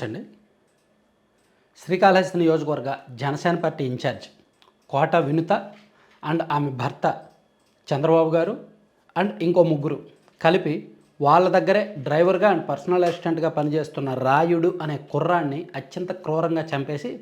నమస్తే అండి శ్రీకాళహస్తి నియోజకవర్గ జనసేన పార్టీ ఇన్ఛార్జ్ కోట వినుత అండ్ ఆమె భర్త చంద్రబాబు గారు అండ్ ఇంకో ముగ్గురు కలిపి వాళ్ళ దగ్గరే డ్రైవర్గా అండ్ పర్సనల్ అసిస్టెంట్గా పనిచేస్తున్న రాయుడు అనే కుర్రాన్ని అత్యంత క్రూరంగా చంపేసి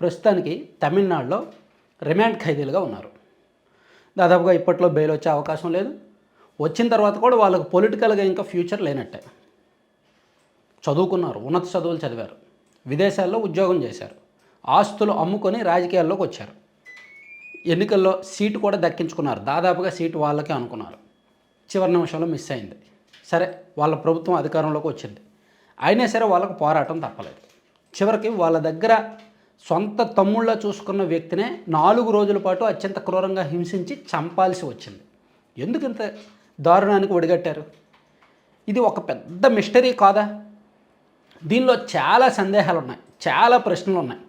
ప్రస్తుతానికి తమిళనాడులో రిమాండ్ ఖైదీలుగా ఉన్నారు. దాదాపుగా ఇప్పట్లో బెయిల్ వచ్చే అవకాశం లేదు. వచ్చిన తర్వాత కూడా వాళ్ళకు పొలిటికల్గా ఇంకా ఫ్యూచర్ లేనట్టే. చదువుకున్నారు. ఉన్నత చదువులు చదివారు. విదేశాల్లో ఉద్యోగం చేశారు. ఆస్తులు అమ్ముకొని రాజకీయాల్లోకి వచ్చారు. ఎన్నికల్లో సీటు కూడా దక్కించుకున్నారు. దాదాపుగా సీటు వాళ్ళకే అనుకున్నారు. చివరి నిమిషంలో మిస్ అయింది. సరే వాళ్ళ ప్రభుత్వం అధికారంలోకి వచ్చింది. అయినా సరే వాళ్ళకు పోరాటం తప్పలేదు. చివరికి వాళ్ళ దగ్గర సొంత తమ్ముళ్ళ చూసుకున్న వ్యక్తినే నాలుగు రోజుల పాటు అత్యంత క్రూరంగా హింసించి చంపాల్సి వచ్చింది. ఎందుకు ఇంత దారుణానికి ఒడిగట్టారు? ఇది ఒక పెద్ద మిస్టరీ కాదా? దీనిలో చాలా సందేహాలు ఉన్నాయి చాలా ప్రశ్నలు ఉన్నాయి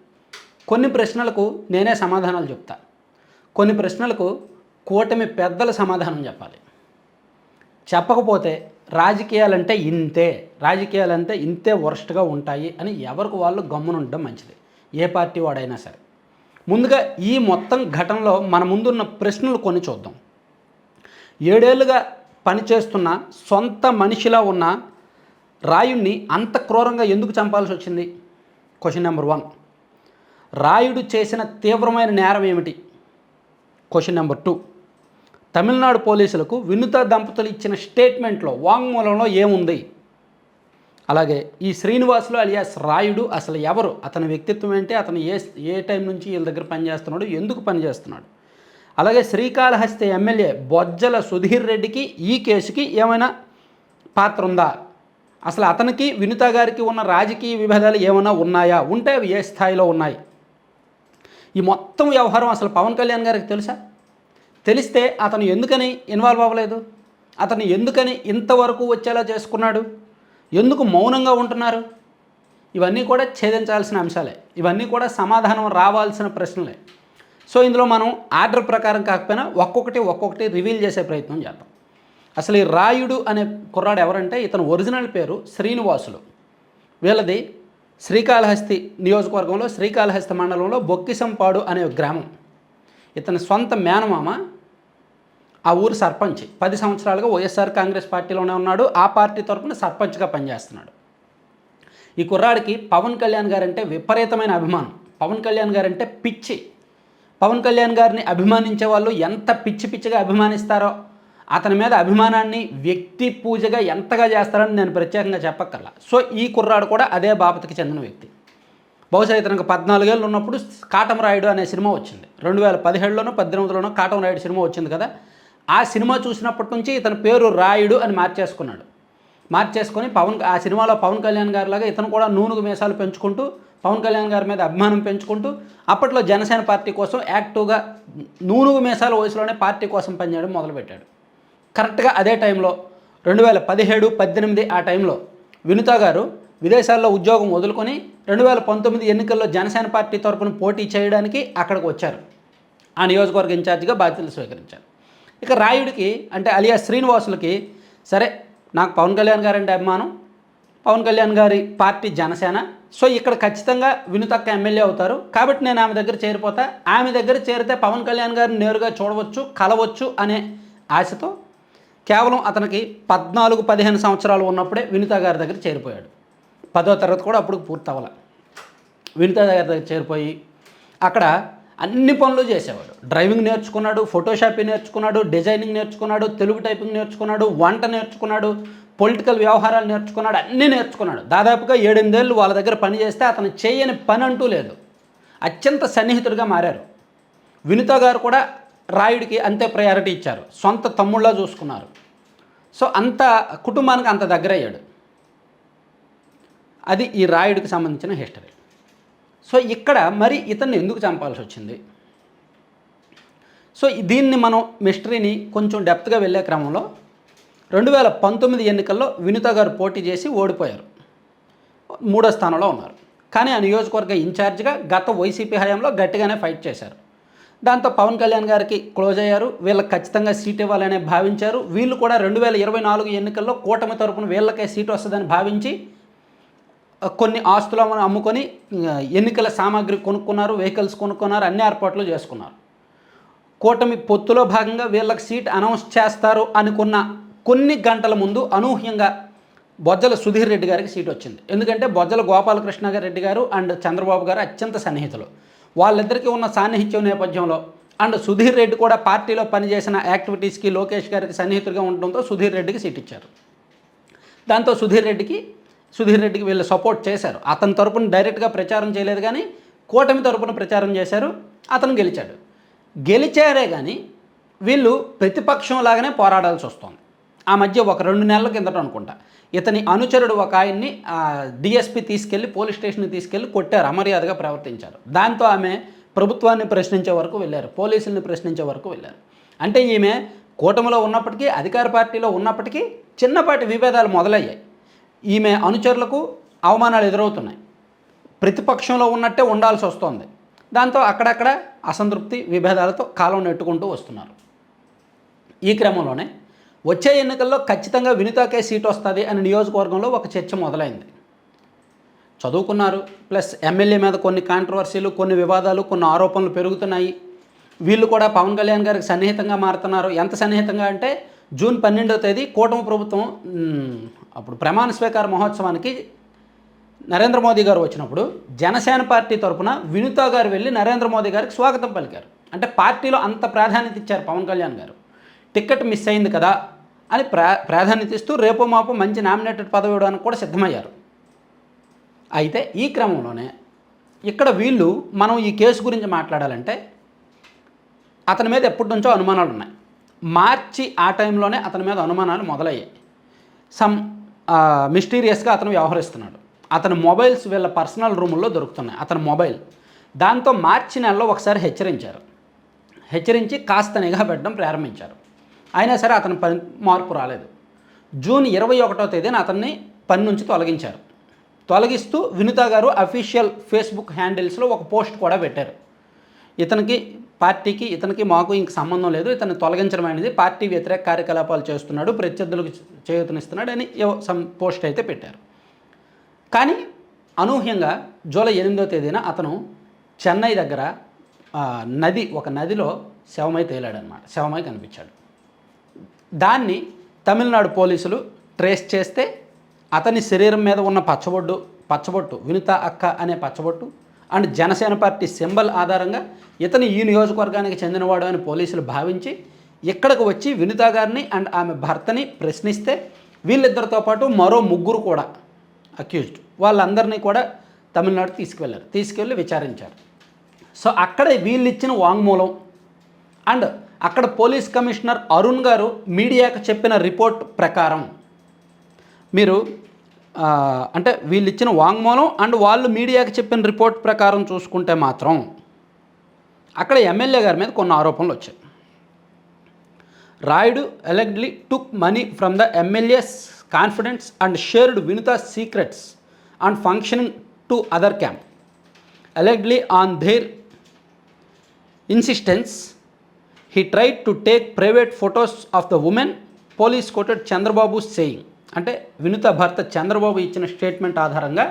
కొన్ని ప్రశ్నలకు నేనే సమాధానాలు చెప్తా. కొన్ని ప్రశ్నలకు కూటమి పెద్దల సమాధానం చెప్పాలి. చెప్పకపోతే రాజకీయాలంటే ఇంతే రాజకీయాలంటే ఇంతే వరస్ట్గా ఉంటాయి అని ఎవరికి వాళ్ళు గమ్మునుండడం మంచిది ఏ పార్టీ వాడైనా సరే. ముందుగా ఈ మొత్తం ఘటనలో మన ముందున్న ప్రశ్నలు కొన్ని చూద్దాం. ఏడేళ్ళుగా పనిచేస్తున్న సొంత మనిషిలా ఉన్న రాయుణ్ణి అంత క్రూరంగా ఎందుకు చంపాల్సి వచ్చింది? క్వశ్చన్ నెంబర్ వన్ రాయుడు చేసిన తీవ్రమైన నేరం ఏమిటి? క్వశ్చన్ నెంబర్ టూ తమిళనాడు పోలీసులకు వినుత దంపతులు ఇచ్చిన స్టేట్మెంట్లో వాంగ్మూలంలో ఏముంది? అలాగే ఈ శ్రీనివాసులు అలియాస్ రాయుడు అసలు ఎవరు? అతని వ్యక్తిత్వం ఏంటి? అతను ఏ ఏ టైం నుంచి వీళ్ళ దగ్గర పనిచేస్తున్నాడు? ఎందుకు పనిచేస్తున్నాడు? అలాగే శ్రీకాళహస్తి ఎమ్మెల్యే బొజ్జల సుధీర్ రెడ్డికి ఈ కేసుకి ఏమైనా పాత్ర ఉందా? అసలు అతనికి వినుత గారికి ఉన్న రాజకీయ విభేదాలు ఏమైనా ఉన్నాయా? ఉంటే అవి ఏ స్థాయిలో ఉన్నాయి? ఈ మొత్తం వ్యవహారం అసలు పవన్ కళ్యాణ్ గారికి తెలుసా? తెలిస్తే అతను ఎందుకని ఇన్వాల్వ్ అవ్వలేదు? అతను ఎందుకని ఇంతవరకు వచ్చేలా చేసుకున్నాడు? ఎందుకు మౌనంగా ఉంటున్నారు? ఇవన్నీ కూడా ఛేదించాల్సిన అంశాలే. ఇవన్నీ కూడా సమాధానం రావాల్సిన ప్రశ్నలే. సో ఇందులో మనం ఆర్డర్ ప్రకారం కాకపోయినా ఒక్కొక్కటి ఒక్కొక్కటి రివీల్ చేసే ప్రయత్నం చేద్దాం. అసలు ఈ రాయుడు అనే కుర్రాడు ఎవరంటే ఇతను ఒరిజినల్ పేరు శ్రీనివాసులు. వీళ్ళది శ్రీకాళహస్తి నియోజకవర్గంలో శ్రీకాళహస్తి మండలంలో బొక్కిసంపాడు అనే ఒక గ్రామం. ఇతని సొంత మేనమామ ఆ ఊరు సర్పంచ్. పది సంవత్సరాలుగా వైఎస్ఆర్ కాంగ్రెస్ పార్టీలోనే ఉన్నాడు. ఆ పార్టీ తరపున సర్పంచ్గా పనిచేస్తున్నాడు. ఈ కుర్రాడికి పవన్ కళ్యాణ్ గారంటే విపరీతమైన అభిమానం. పవన్ కళ్యాణ్ గారంటే పిచ్చి. పవన్ కళ్యాణ్ గారిని అభిమానించే వాళ్ళు ఎంత పిచ్చి పిచ్చిగా అభిమానిస్తారో అతని మీద అభిమానాన్ని వ్యక్తి పూజగా ఎంతగా చేస్తారని నేను ప్రత్యేకంగా చెప్పక్కర్లా. సో ఈ కుర్రాడు కూడా అదే బాపతికి చెందిన వ్యక్తి. బహుశా ఇతనికి పద్నాలుగేళ్ళు ఉన్నప్పుడు కాటం రాయుడు అనే సినిమా వచ్చింది. రెండు వేల పదిహేడులోనో పద్దెనిమిదిలోనో కాటం రాయుడు సినిమా వచ్చింది కదా? ఆ సినిమా చూసినప్పటి నుంచి ఇతని పేరు రాయుడు అని మార్చేసుకున్నాడు. మార్చేసుకొని పవన్ ఆ సినిమాలో పవన్ కళ్యాణ్ గారిలాగా ఇతను కూడా నూనెకు మీసాలు పెంచుకుంటూ పవన్ కళ్యాణ్ గారి మీద అభిమానం పెంచుకుంటూ అప్పట్లో జనసేన పార్టీ కోసం యాక్టివ్గా నూనెకు మీసాల వయసులోనే పార్టీ కోసం పనిచేయడం మొదలుపెట్టాడు. కరెక్ట్గా అదే టైంలో రెండు వేల పదిహేడు పద్దెనిమిది ఆ టైంలో వినుత గారు విదేశాల్లో ఉద్యోగం వదులుకొని రెండు వేల పంతొమ్మిది ఎన్నికల్లో జనసేన పార్టీ తరపున పోటీ చేయడానికి అక్కడికి వచ్చారు. ఆ నియోజకవర్గ ఇన్ఛార్జిగా బాధ్యతలు స్వీకరించారు. ఇక రాయుడికి అంటే అలియా శ్రీనివాసులకి సరే నాకు పవన్ కళ్యాణ్ గారు అంటే అభిమానం. పవన్ కళ్యాణ్ గారి పార్టీ జనసేన. సో ఇక్కడ ఖచ్చితంగా వినుతక్క ఎమ్మెల్యే అవుతారు. కాబట్టి నేను ఆమె దగ్గర చేరిపోతా. ఆమె దగ్గర చేరితే పవన్ కళ్యాణ్ గారిని నేరుగా చూడవచ్చు కలవచ్చు అనే ఆశతో కేవలం అతనికి పద్నాలుగు పదిహేను సంవత్సరాలు ఉన్నప్పుడే వినితా గారి దగ్గర చేరిపోయాడు. పదో తరగతి కూడా అప్పుడు పూర్తవల. వినితా గారి దగ్గర చేరిపోయి అక్కడ అన్ని పనులు చేసేవాడు. డ్రైవింగ్ నేర్చుకున్నాడు ఫోటోషాపింగ్ నేర్చుకున్నాడు డిజైనింగ్ నేర్చుకున్నాడు తెలుగు టైపింగ్ నేర్చుకున్నాడు వంట నేర్చుకున్నాడు పొలిటికల్ వ్యవహారాలు నేర్చుకున్నాడు అన్నీ నేర్చుకున్నాడు. దాదాపుగా ఏడెనిమిదేళ్ళు వాళ్ళ దగ్గర పని చేస్తే అతను చేయని పని అంటూ లేదు. అత్యంత సన్నిహితుడిగా మారారు. వినిత గారు కూడా రాయుడికి అంతే ప్రయారిటీ ఇచ్చారు. సొంత తమ్ముళ్ళ చూసుకున్నారు. సో అంత కుటుంబానికి అంత దగ్గర అయ్యాడు అది ఈ రాయుడికి సంబంధించిన హిస్టరీ సో ఇక్కడ మరి ఇతన్ని ఎందుకు చంపాల్సి వచ్చింది? సో దీన్ని మనం మిస్టరీని కొంచెం డెప్త్గా వెళ్ళే క్రమంలో రెండు వేల పంతొమ్మిది ఎన్నికల్లో వినుత గారు పోటీ చేసి ఓడిపోయారు. మూడో స్థానంలో ఉన్నారు. కానీ ఆ నియోజకవర్గ ఇన్ఛార్జిగా గత వైసీపీ హయాంలో గట్టిగానే ఫైట్ చేశారు. దాంతో పవన్ కళ్యాణ్ గారికి క్లోజ్ అయ్యారు. వీళ్ళకి ఖచ్చితంగా సీట్ ఇవ్వాలని భావించారు. వీళ్ళు కూడా రెండు వేల ఇరవై నాలుగు ఎన్నికల్లో కూటమి తరపున వీళ్ళకే సీటు వస్తుందని భావించి కొన్ని ఆస్తులు అమ్ముకొని ఎన్నికల సామాగ్రి కొనుక్కున్నారు వెహికల్స్ కొనుక్కున్నారు అన్ని ఏర్పాట్లు చేసుకున్నారు. కూటమి పొత్తులో భాగంగా వీళ్ళకి సీట్ అనౌన్స్ చేస్తారు అనుకున్న కొన్ని గంటల ముందు అనూహ్యంగా బొజ్జల సుధీర్ రెడ్డి గారికి సీట్ వచ్చింది. ఎందుకంటే బొజ్జల గోపాలకృష్ణ గారి రెడ్డి గారు అండ్ చంద్రబాబు గారు అత్యంత సన్నిహితులు. వాళ్ళిద్దరికీ ఉన్న సాన్నిహిత్యం నేపథ్యంలో అండ్ సుధీర్ రెడ్డి కూడా పార్టీలో పనిచేసిన యాక్టివిటీస్కి లోకేష్ గారికి సన్నిహితుడిగా ఉండడంతో సుధీర్ రెడ్డికి సీట్ ఇచ్చారు. దాంతో సుధీర్ రెడ్డికి సుధీర్ రెడ్డికి వీళ్ళు సపోర్ట్ చేశారు. అతని తరపున డైరెక్ట్గా ప్రచారం చేయలేదు కానీ కూటమి తరపున ప్రచారం చేశారు. అతను గెలిచాడు. గెలిచారే కానీ వీళ్ళు ప్రతిపక్షం లాగానే పోరాడాల్సి వస్తుంది. ఆ మధ్య ఒక రెండు నెలల కిందట అనుకుంటా. ఇతని అనుచరుడు ఒక ఆయన్ని డిఎస్పి తీసుకెళ్ళి పోలీస్ స్టేషన్కి తీసుకెళ్ళి కొట్టారు అమర్యాదగా ప్రవర్తించారు. దాంతో ఆమె ప్రభుత్వాన్ని ప్రశ్నించే వరకు వెళ్ళారు పోలీసుల్ని ప్రశ్నించే వరకు వెళ్ళారు. అంటే ఈమె కూటమిలో ఉన్నప్పటికీ అధికార పార్టీలో ఉన్నప్పటికీ చిన్నపాటి విభేదాలు మొదలయ్యాయి. ఈమె అనుచరులకు అవమానాలు ఎదురవుతున్నాయి. ప్రతిపక్షంలో ఉన్నట్టే ఉండాల్సి వస్తోంది. దాంతో అక్కడక్కడ అసంతృప్తి విభేదాలతో కాలం నెట్టుకుంటూ వస్తున్నారు. ఈ క్రమంలోనే వచ్చే ఎన్నికల్లో ఖచ్చితంగా వినితాకే సీట్ వస్తుంది అని నియోజకవర్గంలో ఒక చర్చ మొదలైంది. చదువుకున్నారు ప్లస్ ఎమ్మెల్యే మీద కొన్ని కాంట్రవర్సీలు కొన్ని వివాదాలు కొన్ని ఆరోపణలు పెరుగుతున్నాయి. వీళ్ళు కూడా పవన్ కళ్యాణ్ గారికి సన్నిహితంగా మారుతున్నారు. ఎంత సన్నిహితంగా అంటే జూన్ పన్నెండవ తేదీ కూటమి ప్రభుత్వం అప్పుడు ప్రమాణ స్వీకార మహోత్సవానికి నరేంద్ర మోదీ గారు వచ్చినప్పుడు జనసేన పార్టీ తరఫున వినుతా గారు వెళ్ళి నరేంద్ర మోదీ గారికి స్వాగతం పలికారు. అంటే పార్టీలో అంత ప్రాధాన్యత ఇచ్చారు పవన్ కళ్యాణ్ గారు. టికెట్ మిస్ అయింది కదా అని ప్రా ప్రాధాన్యత ఇస్తూ రేపు మాపు మంచి నామినేటెడ్ పదవి ఇవ్వడానికి కూడా సిద్ధమయ్యారు. అయితే ఈ క్రమంలోనే ఇక్కడ వీళ్ళు మనం ఈ కేసు గురించి మాట్లాడాలంటే అతని మీద ఎప్పటి నుంచో అనుమానాలు ఉన్నాయి. మార్చి ఆ టైంలోనే అతని మీద అనుమానాలు మొదలయ్యాయి. సమ్ మిస్టీరియస్గా అతను వ్యవహరిస్తున్నాడు. అతని మొబైల్స్ వీళ్ళ పర్సనల్ రూముల్లో దొరుకుతున్నాయి. అతని మొబైల్. దాంతో మార్చి నెలలో ఒకసారి హెచ్చరించారు. హెచ్చరించి కాస్త నిఘా పెట్టడం ప్రారంభించారు. అయినా సరే అతని పని మార్పు రాలేదు. జూన్ ఇరవై ఒకటో తేదీన అతన్ని పని నుంచి తొలగించారు. తొలగిస్తూ వినుత గారు అఫీషియల్ ఫేస్బుక్ హ్యాండిల్స్లో ఒక పోస్ట్ కూడా పెట్టారు. ఇతనికి పార్టీకి ఇతనికి మాకు ఇంక సంబంధం లేదు ఇతన్ని తొలగించడం అనేది పార్టీ వ్యతిరేక కార్యకలాపాలు చేస్తున్నాడు ప్రత్యర్థులకు చేయూతనిస్తున్నాడు అని సమ్ పోస్ట్ అయితే పెట్టారు. కానీ అనూహ్యంగా జూలై ఎనిమిదో తేదీన అతను చెన్నై దగ్గర నది ఒక నదిలో శవమై తేలాడనమాట. శవమై కనిపించాడు. దాన్ని తమిళనాడు పోలీసులు ట్రేస్ చేస్తే అతని శరీరం మీద ఉన్న పచ్చబొడ్డు పచ్చబొట్టు వినిత అక్క అనే పచ్చబొట్టు అండ్ జనసేన పార్టీ సింబల్ ఆధారంగా ఇతను ఈ నియోజకవర్గానికి చెందినవాడు అని పోలీసులు భావించి ఇక్కడికి వచ్చి వినిత గారిని అండ్ ఆమె భర్తని ప్రశ్నిస్తే వీళ్ళిద్దరితో పాటు మరో ముగ్గురు కూడా అక్యూజ్డ్ వాళ్ళందరినీ కూడా తమిళనాడు తీసుకువెళ్ళారు తీసుకెళ్ళి విచారించారు. సో అక్కడ వీళ్ళు ఇచ్చిన వాంగ్మూలం అండ్ అక్కడ పోలీస్ కమిషనర్ అరుణ్ గారు మీడియాకు చెప్పిన రిపోర్ట్ ప్రకారం మీరు అంటే వీళ్ళు ఇచ్చిన వాంగ్మూలం అండ్ వాళ్ళు మీడియాకి చెప్పిన రిపోర్ట్ ప్రకారం చూసుకుంటే మాత్రం అక్కడ ఎమ్మెల్యే గారి మీద కొన్ని ఆరోపణలు వచ్చాయి. Rayudu allegedly took money from the MLAs confidence and shared Vinutha secrets and functioning to other camp. allegedly on their insistence he tried to take private photos of the women police quoted Chandrababu saying అంటే వినుత భర్త చంద్రబాబు ఇచ్చిన statement ఆధారంగా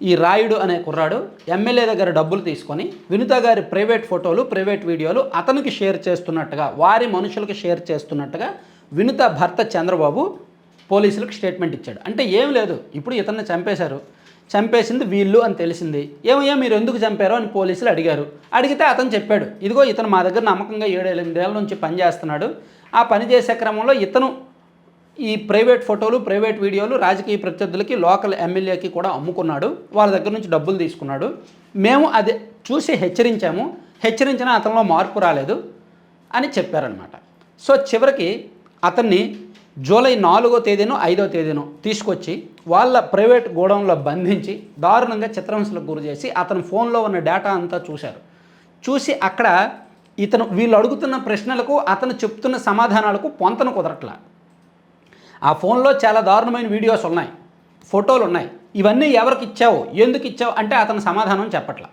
ఈ రాయుడు అనే కుర్రాడు MLA దగ్గర డబ్బులు తీసుకొని వినుత గారి ప్రైవేట్ ఫోటోలు ప్రైవేట్ వీడియోలు అతనికి షేర్ చేస్తున్నట్టుగా వారి మనుషులకు షేర్ చేస్తున్నట్టుగా వినుత భర్త చంద్రబాబు పోలీసులకు స్టేట్మెంట్ ఇచ్చాడు. అంటే ఏం లేదు ఇప్పుడు ఇతన్ని చంపేశారు. చంపేసింది వీళ్ళు అని తెలిసింది. ఏమయ్యా మీరు ఎందుకు చంపారో అని పోలీసులు అడిగారు. అడిగితే అతను చెప్పాడు ఇదిగో ఇతను మా దగ్గర నమ్మకంగా ఏడు ఎనిమిదేళ్ళ నుంచి పనిచేస్తున్నాడు ఆ పని చేసే క్రమంలో ఇతను ఈ ప్రైవేట్ ఫోటోలు ప్రైవేట్ వీడియోలు రాజకీయ ప్రత్యర్థులకి లోకల్ ఎమ్మెల్యేకి కూడా అమ్ముకున్నాడు. వాళ్ళ దగ్గర నుంచి డబ్బులు తీసుకున్నాడు. మేము అది చూసి హెచ్చరించాము. హెచ్చరించిన అతనిలో మార్పు రాలేదు అని చెప్పారనమాట సో చివరికి అతన్ని జూలై నాలుగో తేదీను ఐదో తేదీనో తీసుకొచ్చి వాళ్ళ ప్రైవేట్ గోడౌన్లో బంధించి దారుణంగా చిత్రహింసలకు గురి చేసి అతని ఫోన్లో ఉన్న డేటా అంతా చూశారు. చూసి అక్కడ ఇతను వీళ్ళు అడుగుతున్న ప్రశ్నలకు అతను చెప్తున్న సమాధానాలకు పొంతను కుదరట్లా. ఆ ఫోన్లో చాలా దారుణమైన వీడియోస్ ఉన్నాయి ఫోటోలు ఉన్నాయి. ఇవన్నీ ఎవరికి ఇచ్చావు? ఎందుకు ఇచ్చావు? అంటే అతను సమాధానం చెప్పట్లా.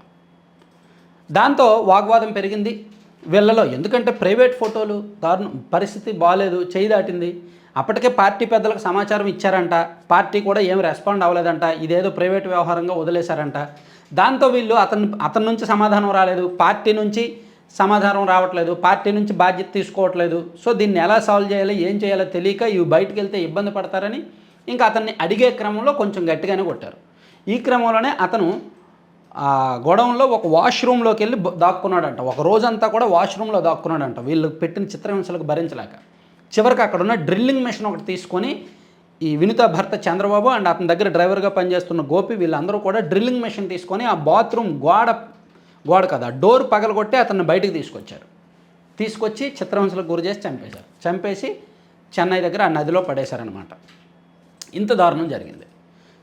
దాంతో వాగ్వాదం పెరిగింది. వీళ్ళలో ఎందుకంటే ప్రైవేట్ ఫోటోలు దారుణం పరిస్థితి బాగాలేదు చేయి దాటింది. అప్పటికే పార్టీ పెద్దలకు సమాచారం ఇచ్చారంట. పార్టీ కూడా ఏం రెస్పాండ్ అవ్వలేదంట. ఇదేదో ప్రైవేట్ వ్యవహారంగా వదిలేశారంట. దాంతో వీళ్ళు అతను అతని నుంచి సమాధానం రాలేదు. పార్టీ నుంచి సమాధానం రావట్లేదు. పార్టీ నుంచి బాధ్యత తీసుకోవట్లేదు. సో దీన్ని ఎలా సాల్వ్ చేయాలి ఏం చేయాలో తెలియక ఇవి బయటకు వెళ్తే ఇబ్బంది పడతారని ఇంకా అతన్ని అడిగే క్రమంలో కొంచెం గట్టిగానే కొట్టారు. ఈ క్రమంలోనే అతను ఆ గొడవంలో ఒక వాష్రూమ్లోకి వెళ్ళి దాక్కున్నాడంట. ఒక రోజంతా కూడా వాష్రూమ్లో దాక్కున్నాడంట. వీళ్ళు పెట్టిన చిత్రహింసలకు భరించలేక. చివరికి అక్కడ ఉన్న డ్రిల్లింగ్ మెషిన్ ఒకటి తీసుకొని ఈ వినిత భర్త చంద్రబాబు అండ్ అతని దగ్గర డ్రైవర్గా పనిచేస్తున్న గోపి వీళ్ళందరూ కూడా డ్రిల్లింగ్ మెషిన్ తీసుకొని ఆ బాత్రూమ్ గోడ గోడ కదా డోర్ పగలగొట్టి అతన్ని బయటికి తీసుకొచ్చారు. తీసుకొచ్చి చిత్రహింసలకు గురి చేసి చంపేశారు. చంపేసి చెన్నై దగ్గర ఆ నదిలో పడేశారనమాట ఇంత దారుణం జరిగింది.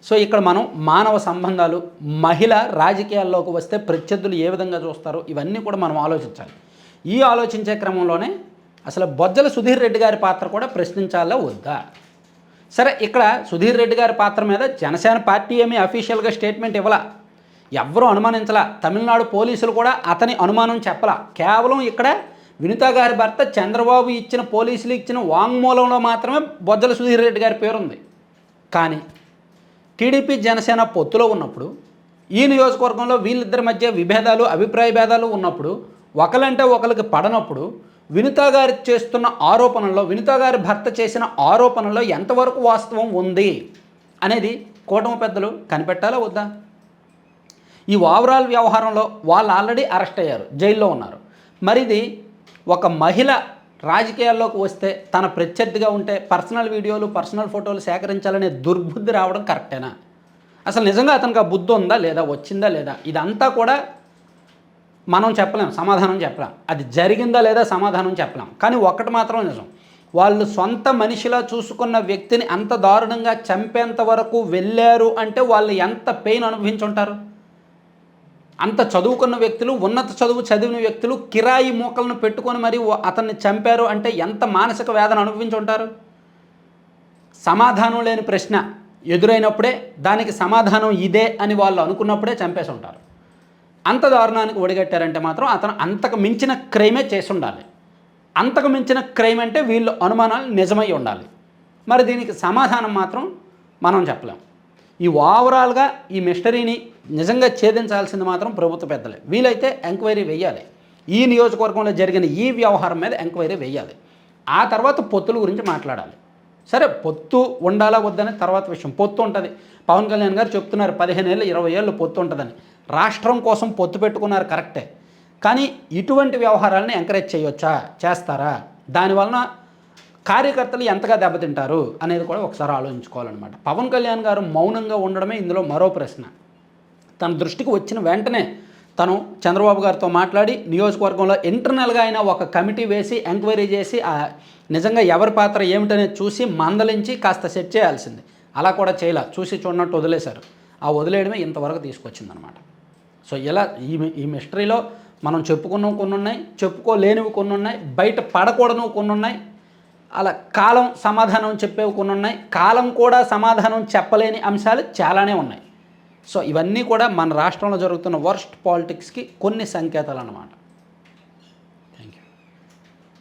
సో ఇక్కడ మనం మానవ సంబంధాలు మహిళ రాజకీయాల్లోకి వస్తే ప్రత్యర్థులు ఏ విధంగా చూస్తారో ఇవన్నీ కూడా మనం ఆలోచించాలి. ఈ ఆలోచించే క్రమంలోనే అసలు బొజ్జల సుధీర్ రెడ్డి గారి పాత్ర కూడా ప్రశ్నించాలా వద్దా? సరే ఇక్కడ సుధీర్ రెడ్డి గారి పాత్ర మీద జనసేన పార్టీ ఏమీ అఫీషియల్గా స్టేట్మెంట్ ఇవ్వలా? ఎవ్వరూ అనుమానించలా. తమిళనాడు పోలీసులు కూడా అతని అనుమానం చెప్పలా. కేవలం ఇక్కడ వినిత గారి భర్త చంద్రబాబు ఇచ్చిన పోలీసులు ఇచ్చిన వాంగ్మూలంలో మాత్రమే బొజ్జల సుధీర్ రెడ్డి గారి పేరుంది. కానీ టీడీపీ జనసేన పొత్తులో ఉన్నప్పుడు ఈ నియోజకవర్గంలో వీళ్ళిద్దరి మధ్య విభేదాలు అభిప్రాయ భేదాలు ఉన్నప్పుడు ఒకలంటే ఒకరికి పడనప్పుడు వినితా గారు చేస్తున్న ఆరోపణల్లో వినితా గారి భర్త చేసిన ఆరోపణలో ఎంతవరకు వాస్తవం ఉంది అనేది కూటమి పెద్దలు కనిపెట్టాలా వద్దా? ఈ ఓవరాల్ వ్యవహారంలో వాళ్ళు ఆల్రెడీ అరెస్ట్ అయ్యారు జైల్లో ఉన్నారు. మరి ఇది ఒక మహిళ రాజకీయాల్లోకి వస్తే తన ప్రత్యర్థిగా ఉంటే పర్సనల్ వీడియోలు పర్సనల్ ఫోటోలు సేకరించాలనే దుర్బుద్ధి రావడం కరెక్టేనా? అసలు నిజంగా అతనికి ఆ బుద్ధి ఉందా లేదా వచ్చిందా లేదా? ఇదంతా కూడా మనం చెప్పలేం సమాధానం చెప్పలేం. అది జరిగిందా లేదా సమాధానం చెప్పలేం. కానీ ఒక్కటి మాత్రం నిజం. వాళ్ళు సొంత మనిషిలా చూసుకున్న వ్యక్తిని అంత దారుణంగా చంపేంత వరకు వెళ్ళారు అంటే వాళ్ళు ఎంత పెయిన్ అనుభవించుంటారు? అంత చదువుకున్న వ్యక్తులు ఉన్నత చదువు చదివిన వ్యక్తులు కిరాయి మూకలను పెట్టుకొని మరి అతన్ని చంపారు అంటే ఎంత మానసిక వేదన అనుభవించుంటారు? సమాధానం లేని ప్రశ్న ఎదురైనప్పుడే దానికి సమాధానం ఇదే అని వాళ్ళు అనుకున్నప్పుడే చంపేసి ఉంటారు అంత దారుణానికి ఒడిగట్టారంటే మాత్రం అతను అంతకు మించిన క్రైమే చేసి ఉండాలి అంతకు మించిన క్రైమ్ అంటే వీళ్ళు అనుమానాలు నిజమై ఉండాలి. మరి దీనికి సమాధానం మాత్రం మనం చెప్పలేం. ఈ ఓవరాల్గా ఈ మిస్టరీని నిజంగా ఛేదించాల్సింది మాత్రం ప్రభుత్వ పెద్దలే. వీలైతే ఎంక్వైరీ వేయాలి ఈ నియోజకవర్గంలో జరిగిన ఈ వ్యవహారం మీద ఎంక్వైరీ వేయాలి ఆ తర్వాత పొత్తుల గురించి మాట్లాడాలి. సరే పొత్తు ఉండాలా వద్దనే తర్వాత విషయం. పొత్తు ఉంటుంది. పవన్ కళ్యాణ్ గారు చెప్తున్నారు పదిహేను ఏళ్ళు ఇరవై ఏళ్ళు పొత్తు ఉంటుందని. రాష్ట్రం కోసం పొత్తు పెట్టుకున్నారు కరెక్టే. కానీ ఇటువంటి వ్యవహారాలను ఎంకరేజ్ చేయొచ్చా? చేస్తారా? దానివలన కార్యకర్తలు ఎంతగా దెబ్బతింటారు అనేది కూడా ఒకసారి ఆలోచించుకోవాలన్నమాట. పవన్ కళ్యాణ్ గారు మౌనంగా ఉండడమే ఇందులో మరో ప్రశ్న. తన దృష్టికి వచ్చిన వెంటనే తను చంద్రబాబు గారితో మాట్లాడి నియోజకవర్గంలో ఇంటర్నల్గా అయినా ఒక కమిటీ వేసి ఎంక్వైరీ చేసి నిజంగా ఎవరి పాత్ర ఏమిటనేది చూసి మందలించి కాస్త సెట్ చేయాల్సింది. అలా కూడా చేయలే. చూసి చూడనట్టు వదిలేశారు. ఆ వదిలేయడమే ఇంతవరకు తీసుకొచ్చిందనమాట. సో ఇలా ఈ ఈ మిస్టరీలో మనం చెప్పుకున్నవి కొన్ని ఉన్నాయి చెప్పుకోలేనివి కొన్ని ఉన్నాయి బయట పడకూడనివి కొన్ని ఉన్నాయి అలా కాలం సమాధానం చెప్పేవి కొన్ని ఉన్నాయి కాలం కూడా సమాధానం చెప్పలేని అంశాలు చాలానే ఉన్నాయి. సో ఇవన్నీ కూడా మన రాష్ట్రంలో జరుగుతున్న వర్స్ట్ పాలిటిక్స్కి కొన్ని సంకేతాలు అన్నమాట.